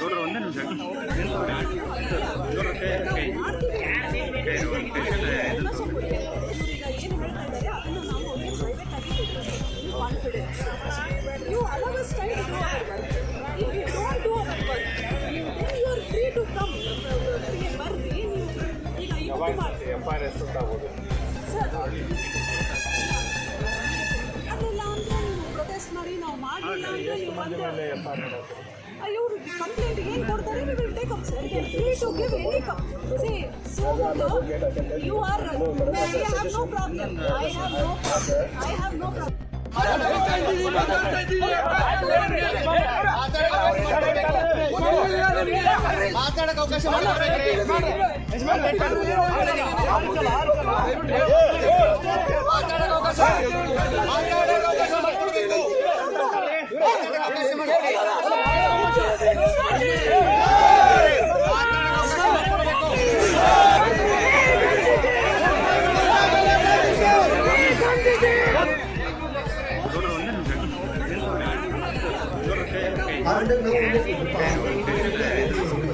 ದೊಡ್ಡ ಒಂದೇ ನಿಮಿಷ You allow us time to do our work. If you don't do our work, then you are free to come. Free and work. Then you, you know, you come. Sir. ಅಂದ್ರೆ ನೀವು ಮತ್ತೆ F I R ಇವರು complaint ಏನು ಕೊಡ್ತಾರೆ we will take up sir free to give any cup see so you are I have no problem I have no problem I have no problem ಮಾತಾಡಕ್ಕೆ ಅವಕಾಶ ಮಾಡ್ಕೊಡ್ಬೇಕ್ರಿ. ಮಾತಾಡಕ್ಕೆ ಅವಕಾಶ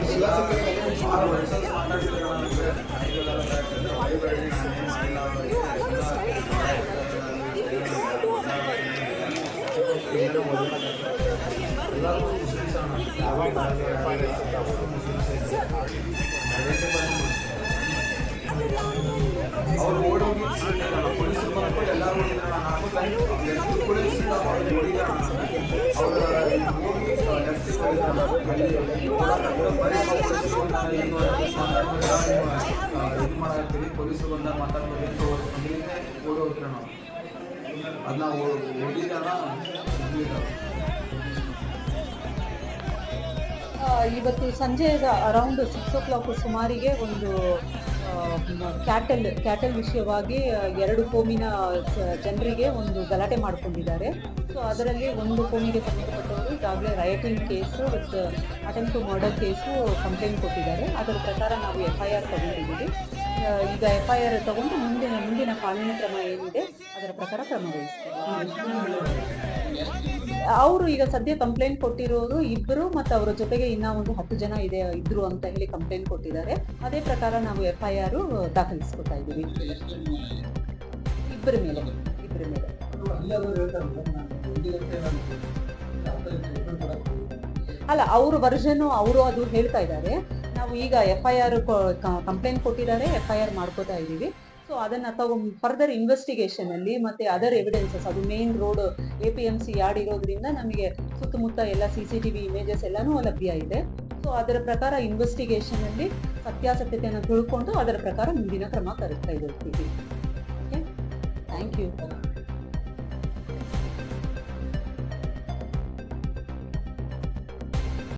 ശിവാസ ಸರ್ ಅದಿಲ್ಲ ಅಂದ್ರೆ ನೀವು ಪ್ರೊಟೆಸ್ಟ್ ಇದು ಮಾಡಾಕ್ತೀವಿ ಪೊಲೀಸರು ಬಂದಾಗ ಮಾತಾಡ್ಬೇಕು ಅಂತ ಕಂಪ್ನಿಗೆ ಓಡಿ ಹೋಗ್ತೀರ ನಾವು ಅದನ್ನ ಓದಿದಾರ ಇವತ್ತು ಸಂಜೆ ಅರೌಂಡ್ ಸಿಕ್ಸ್ ಓ ಕ್ಲಾಕ್ ಸುಮಾರಿಗೆ ಒಂದು ಕ್ಯಾಟಲ್ ಕ್ಯಾಟಲ್ ವಿಷಯವಾಗಿ ಎರಡು ಕೋಮಿನ ಜನರಿಗೆ ಒಂದು ಗಲಾಟೆ ಮಾಡಿಕೊಂಡಿದ್ದಾರೆ. ಸೊ ಅದರಲ್ಲಿ ಒಂದು ಕೋಮಿಗೆ ಸಂಬಂಧಪಟ್ಟವರು ಈಗಾಗಲೇ rioting case with attempt to murder case complaint ಕೊಟ್ಟಿದ್ದಾರೆ. ಅದರ ಪ್ರಕಾರ ನಾವು ಎಫ್ ಐ ಆರ್ ತಗೊಂಡಿದ್ದೀವಿ. ಈಗ ಎಫ್ ಐ ಆರ್ ತಗೊಂಡು ಮುಂದಿನ ಮುಂದಿನ ಕಾನೂನು ಕ್ರಮ ಏನಿದೆ, ಅದರ ಪ್ರಕಾರ ಕ್ರಮ ವಹಿಸ್ತೀವಿ. ಅವರು ಈಗ ಸದ್ಯ ಕಂಪ್ಲೇಂಟ್ ಕೊಟ್ಟಿರೋರು ಇಬ್ಬರು ಮತ್ತು ಅವರ ಜೊತೆಗೆ ಇನ್ನ ಒಂದು ಹತ್ತು ಜನ ಇದೆ, ಇದ್ರು ಅಂತ ಹೇಳಿ ಕಂಪ್ಲೇಂಟ್ ಕೊಟ್ಟಿದ್ದಾರೆ. ಅದೇ ಪ್ರಕಾರ ನಾವು ಎಫ್ ಐ ಆರ್ ದಾಖಲಿಸ್ಕೊತಾ ಇದ್ದೀವಿ. ಇಬ್ಬರ ಮೇಲೆ ಇಬ್ಬರ ಮೇಲೆ. ಅಲ್ಲ, ಅವ್ರ ವರ್ಷನು ಅವರು ಅದು ಹೇಳ್ತಾ ಇದ್ದಾರೆ. ನಾವು ಈಗ ಎಫ್ ಐ ಆರ್ ಕಂಪ್ಲೇಂಟ್ ಕೊಟ್ಟಿದ್ದಾರೆ ಎಫ್ ಐ ಆರ್ ಮಾಡ್ಕೋತಾ ಇದ್ದೀವಿ. ಸೊ ಅದನ್ನ ತಗೊ ಫರ್ದರ್ ಇನ್ವೆಸ್ಟಿಗೇಷನ್ ಅಲ್ಲಿ ಮತ್ತೆ ಅದರ್ ಎವಿಡೆನ್ಸಸ್ ಅದು main road A P M C yard ಇರೋದ್ರಿಂದ ನಮಗೆ ಸುತ್ತಮುತ್ತ ಎಲ್ಲ C C T V images ಎಲ್ಲಾನು ಲಭ್ಯ ಇದೆ. ಸೊ ಅದರ ಪ್ರಕಾರ ಇನ್ವೆಸ್ಟಿಗೇಷನ್ ಅಲ್ಲಿ ಸತ್ಯಾಸತ್ಯತೆಯನ್ನು ತಿಳ್ಕೊಂಡು ಅದರ ಪ್ರಕಾರ ಮುಂದಿನ ಕ್ರಮ ತರುತ್ತಾ ಇದ್ದೀವಿ. Thank you